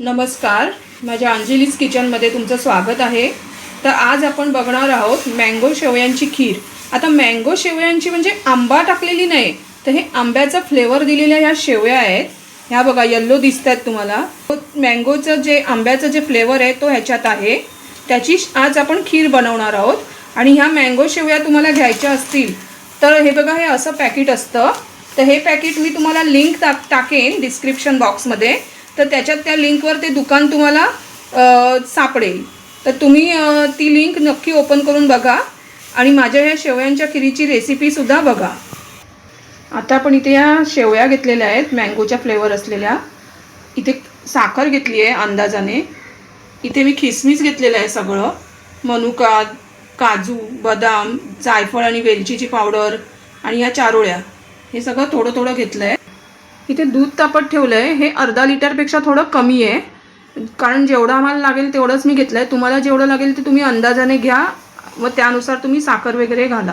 नमस्कार. माझ्या अंजलीज किचनमध्ये तुमचं स्वागत आहे. तर आज आपण बघणार आहोत मँगो शेवयांची खीर. आता मँगो शेवयांची म्हणजे आंबा टाकलेली नाही तर हे आंब्याचा फ्लेवर दिलेल्या ह्या शेवया आहेत. ह्या बघा येल्लो दिसत आहेत तुम्हाला. मँगोचं जे आंब्याचं जे फ्लेवर आहे तो ह्याच्यात आहे. त्याची आज आपण खीर बनवणार आहोत. आणि ह्या मँगो शेवया तुम्हाला घ्यायच्या असतील तर हे बघा हे असं पॅकेट असतं. तर हे पॅकेट मी तुम्हाला लिंक टाक टाकेन डिस्क्रिप्शन बॉक्समध्ये तर त्याच्यात त्या लिंकवर ते दुकान तुम्हाला सापडेल. तर तुम्ही ती लिंक नक्की ओपन करून बघा आणि माझ्या ह्या शेवयांच्या खिरीची रेसिपीसुद्धा बघा. आता आपण इथे या शेवया घेतलेल्या आहेत मँगोच्या फ्लेवर असलेल्या. इथे साखर घेतली आहे अंदाजाने. इथे मी खिसमिस घेतलेलं आहे सगळं. मनुका काजू बदाम जायफळ आणि वेलचीची पावडर आणि या चारोळ्या. हे सगळं थोडं थोडं घेतलं आहे इथे दूध तापत ठेवलं आहे हे अर्धा लिटरपेक्षा थोडं कमी आहे. कारण जेवढं आम्हाला लागेल तेवढंच मी घेतलं आहे तुम्हाला जेवढं लागेल ते तुम्ही अंदाजाने घ्या. व त्यानुसार तुम्ही साखर वगैरे घाला.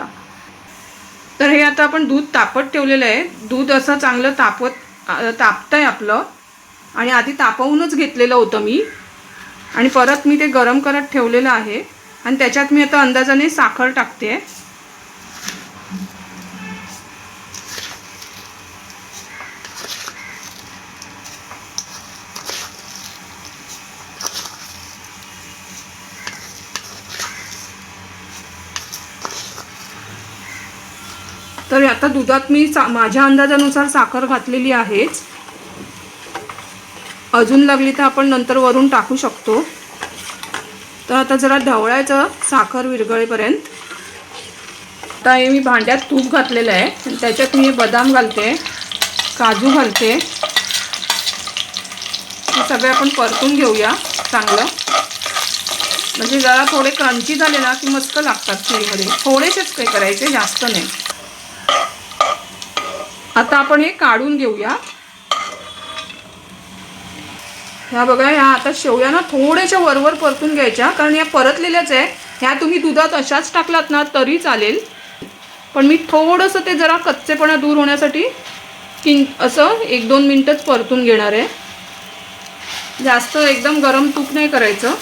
तर हे आता आपण दूध तापत ठेवलेलं आहे. दूध असं चांगलं तापत तापतं आहे आपलं. आणि आधी तापवूनच घेतलेलं होतं मी. आणि परत मी ते गरम करत ठेवलेलं आहे. आणि त्याच्यात मी आता अंदाजाने साखर टाकते. तर आता दुधात मी सा माझ्या अंदाजानुसार साखर घातलेली आहेच. अजून लागली तर आपण नंतर वरून टाकू शकतो. तर आता जरा ढवळायचं साखर विरघळेपर्यंत. आता हे मी भांड्यात तूप घातलेलं आहे. आणि त्याच्यात मी बदाम घालते काजू घालते. हे सगळे आपण परतून घेऊया चांगलं. म्हणजे जरा थोडे क्रंची झाले ना की मस्त लागतात खीरमध्ये थोडेसेच काही करायचे जास्त नाही. आता आपण हे काढून घेऊया. ह्या बघा ह्या आता शेवया ना थोड्याशा वरवर परतून घ्यायच्या कारण या परतलेल्याच आहे. ह्या तुम्ही दुधात अशाच टाकलात ना तरी चालेल. पण मी थोडंसं ते जरा कच्चेपणा दूर होण्यासाठी किं असं एक दोन मिनटंच परतून घेणार आहे. जास्त एकदम गरम तूप नाही करायचं.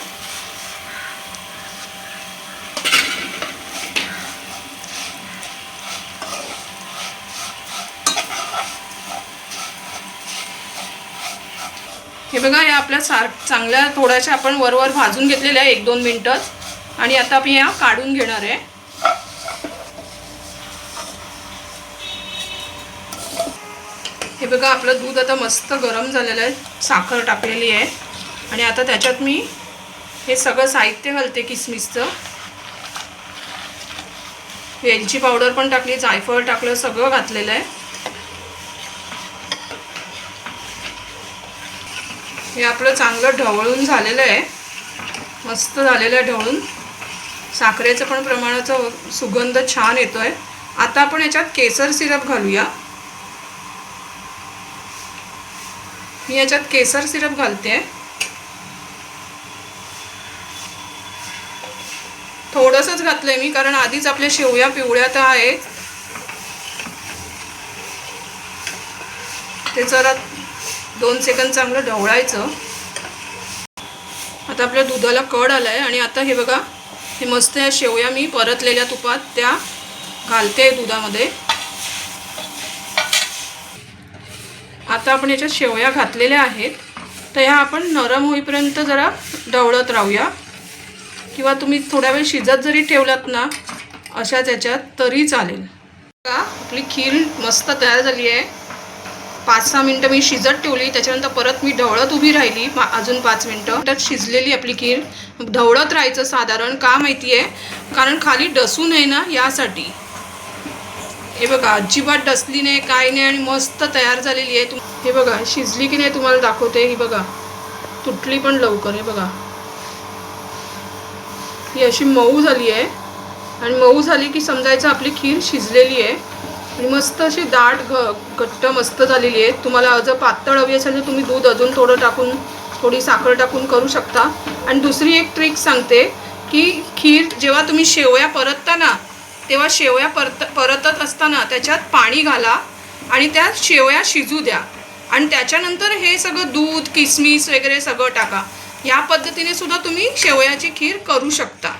हे बघा या आपल्या सार चांगल्या थोड्याशा आपण वरवर भाजून घेतलेल्या आहे एक दोन मिनटंच आणि आता आपण या काढून घेणार आहे. हे बघा आपलं दूध आता मस्त गरम झालेलं आहे. साखर टाकलेली आहे. आणि आता त्याच्यात मी हे सगळं साहित्य घालते किसमिसचं. वेलची पावडर पण टाकली जायफळ टाकलं सगळं घातलेलं आहे. हे आपलं चांगलं ढवळून झालेलं आहे. मस्त झालेलं आहे ढवळून. साखरेचं पण प्रमाणाचा सुगंध छान येतो आहे आता आपण याच्यात केसर सिरप घालूया. मी याच्यात केसर सिरप घालते. थोडंसंच घातलंय मी कारण आधीच आपल्या शेवया पिवळ्या तर आहेत. ते जरा दोन सेकंद चांगलं ढवळायचं. आता आपल्या दुधाला कड आलाय आणि आता हे बघा हे मस्त या शेवया मी परतलेल्या तुपात त्या घालते दुधामध्ये. आता आपण याच्यात शेवया घातलेल्या आहेत. तर ह्या आपण नरम होईपर्यंत जरा ढवळत राहूया. किंवा तुम्ही थोड्या वेळ शिजत जरी ठेवलात ना अशाच याच्यात तरी चालेल. का आपली खीर मस्त तयार झाली आहे. पाच सहा मिनटं मी शिजत ठेवली त्याच्यानंतर परत मी ढवळत उभी राहिली अजून पाच मिनटं. त्यात शिजलेली आपली खीर ढवळत राहायचं साधारण का माहिती आहे कारण खाली डसू नये ना यासाठी. हे बघा अजिबात डसली नाही काय नाही आणि मस्त तयार झालेली आहे. तुम हे बघा शिजली की नाही तुम्हाला दाखवते ही बघा. तुटली पण लवकर हे बघा. ही अशी मऊ झाली आहे. आणि मऊ झाली की समजायचं आपली खीर शिजलेली आहे. आणि मस्त अशी दाट घ घट्ट मस्त झालेली आहे. तुम्हाला जर पातळ हवी असेल तर तुम्ही दूध अजून थोडं टाकून थोडी साखर टाकून करू शकता. आणि दुसरी एक ट्रिक सांगते की खीर जेव्हा तुम्ही शेवया परतता ना तेव्हा शेवया परत परतत असताना त्याच्यात पाणी घाला आणि त्या शेवया शिजू द्या. आणि त्याच्यानंतर हे सगळं दूध किसमिस वगैरे सगळं टाका. या पद्धतीने सुद्धा तुम्ही शेवयाची खीर करू शकता.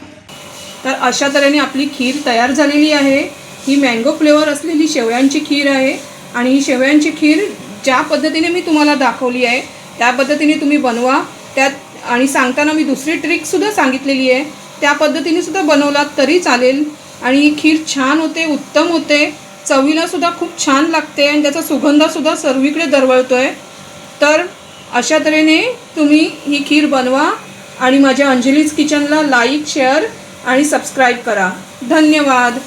तर अशा तऱ्हेने आपली खीर तयार झालेली आहे. ही मँगो फ्लेवर असलेली शेवयांची खीर आहे. आणि ही शेवयांची खीर ज्या पद्धतीने मी तुम्हाला दाखवली आहे त्या पद्धतीने तुम्ही बनवा. त्यात आणि सांगताना मी दुसरी ट्रिकसुद्धा सांगितलेली आहे. त्या पद्धतीने सुद्धा बनवलात तरी चालेल. आणि ही खीर छान होते उत्तम होते. चवीलासुद्धा खूप छान लागते आणि त्याचा सुगंधसुद्धा सर्वीकडे दरवळतो आहे तर अशा तऱ्हेने तुम्ही ही खीर बनवा आणि माझ्या अंजलीज किचनला लाईक शेअर आणि सबस्क्राईब करा. धन्यवाद.